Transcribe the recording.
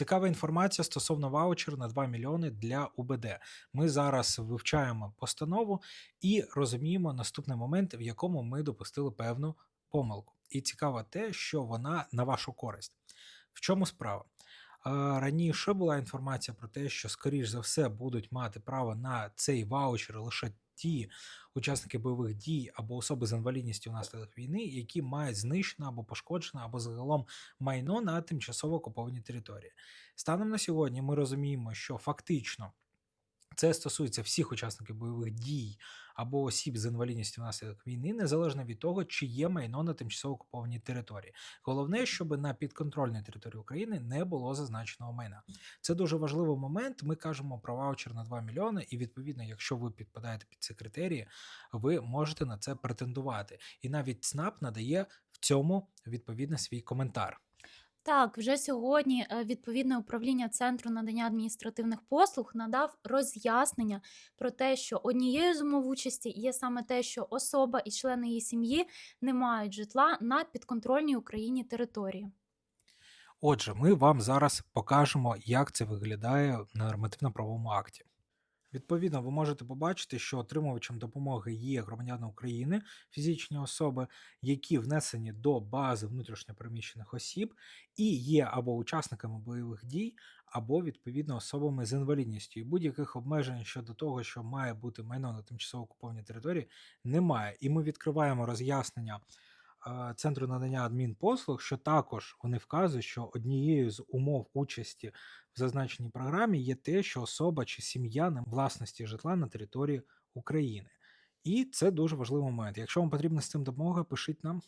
Цікава інформація стосовно ваучеру на 2 мільйони для УБД. Ми зараз вивчаємо постанову і розуміємо наступний момент, в якому ми допустили певну помилку. І цікаво те, що вона на вашу користь. В чому справа? Раніше була інформація про те, що, скоріш за все, будуть мати право на цей ваучер лише ті учасники бойових дій або особи з інвалідністю внаслідок війни, які мають знищене або пошкоджене, або загалом майно на тимчасово окупованій території. Станом на сьогодні ми розуміємо, що фактично це стосується всіх учасників бойових дій або осіб з інвалідністю внаслідок війни, незалежно від того, чи є майно на тимчасово окупованій території. Головне, щоб на підконтрольній території України не було зазначеного майна. Це дуже важливий момент. Ми кажемо про ваучер на 2 мільйони, і відповідно, якщо ви підпадаєте під ці критерії, ви можете на це претендувати. І навіть ЦНАП надає в цьому відповідно свій коментар. Так, вже сьогодні е, відповідне управління Центру надання адміністративних послуг надав роз'яснення про те, що однією з умов участі є саме те, що особа і члени її сім'ї не мають житла на підконтрольній Україні території. Отже, ми вам зараз покажемо, як це виглядає на нормативно-правовому акті. Відповідно, ви можете побачити, що отримувачем допомоги є громадяни України, фізичні особи, які внесені до бази внутрішньопереміщених осіб, і є або учасниками бойових дій, або відповідно особами з інвалідністю. І будь-яких обмежень щодо того, що має бути майно на тимчасово окупованій території, немає. І ми відкриваємо роз'яснення Центру надання адмінпослуг, що також вони вказують, що однією з умов участі в зазначеній програмі є те, що особа чи сім'я на власності житла на території України. І це дуже важливий момент. Якщо вам потрібна з цим допомога, пишіть нам.